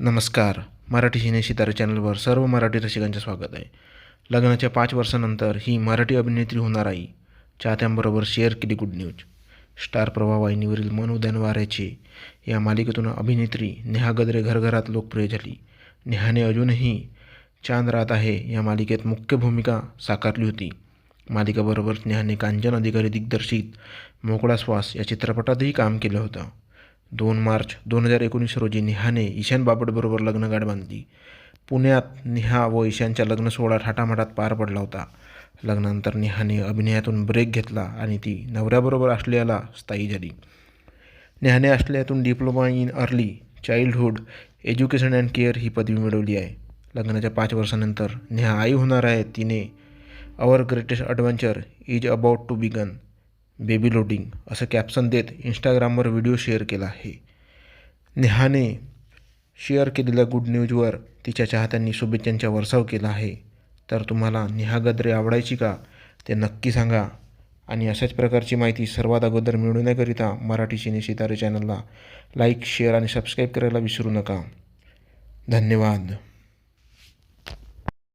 नमस्कार. मराठी सिने सितारे चॅनलवर सर्व मराठी रसिकांचे स्वागत आहे. लग्नाच्या पाच वर्षानंतर ही मराठी अभिनेत्री होणार आई चाहत्यांबरोबर शेअर केली गुड न्यूज. स्टार प्रभा वाहिनीवरील मन उद्यान वाऱ्याचे या मालिकेतून अभिनेत्री नेहा गद्रे घरघरात लोकप्रिय झाली. नेहाने अजूनही चांद रात आहे या मालिकेत मुख्य भूमिका साकारली होती. मालिकेबरोबर नेहाने कांचन अधिकारी दिग्दर्शित मोकळा श्वास या चित्रपटातही काम केलं होतं. दोन मार्च दोन हजार एकोणीस रोजी नेहाने ईशान बापटबरोबर लग्नगाठ बांधली. पुण्यात नेहा व ईशानच्या लग्न सोहळा थाटामाटात पार पडला होता. लग्नानंतर नेहाने अभिनयातून ब्रेक घेतला आणि ती नवऱ्याबरोबर ऑस्ट्रेलियाला स्थायी झाली. नेहाने ऑस्ट्रेलियातून diploma in early childhood education and care ही पदवी मिळवली आहे. लग्नाच्या पाच वर्षानंतर नेहा आई होणार आहे. तिने our greatest adventure is about to begin baby loading असं कॅप्शन देत इंस्टाग्रामवर व्हिडिओ शेअर केला आहे. नेहाने शेअर केलेल्या गुड न्यूजवर तिच्या चाहत्यांनी शुभेच्छांचा वर्षाव केला आहे. तर तुम्हाला नेहा गद्रे आवडायची का? ते नक्की सांगा. आणि अशाच प्रकारची माहिती सर्वात अगोदर मिळवण्याकरिता मराठी सिने सितारे चॅनलला लाईक शेअर आणि सबस्क्राईब करायला विसरू नका. धन्यवाद.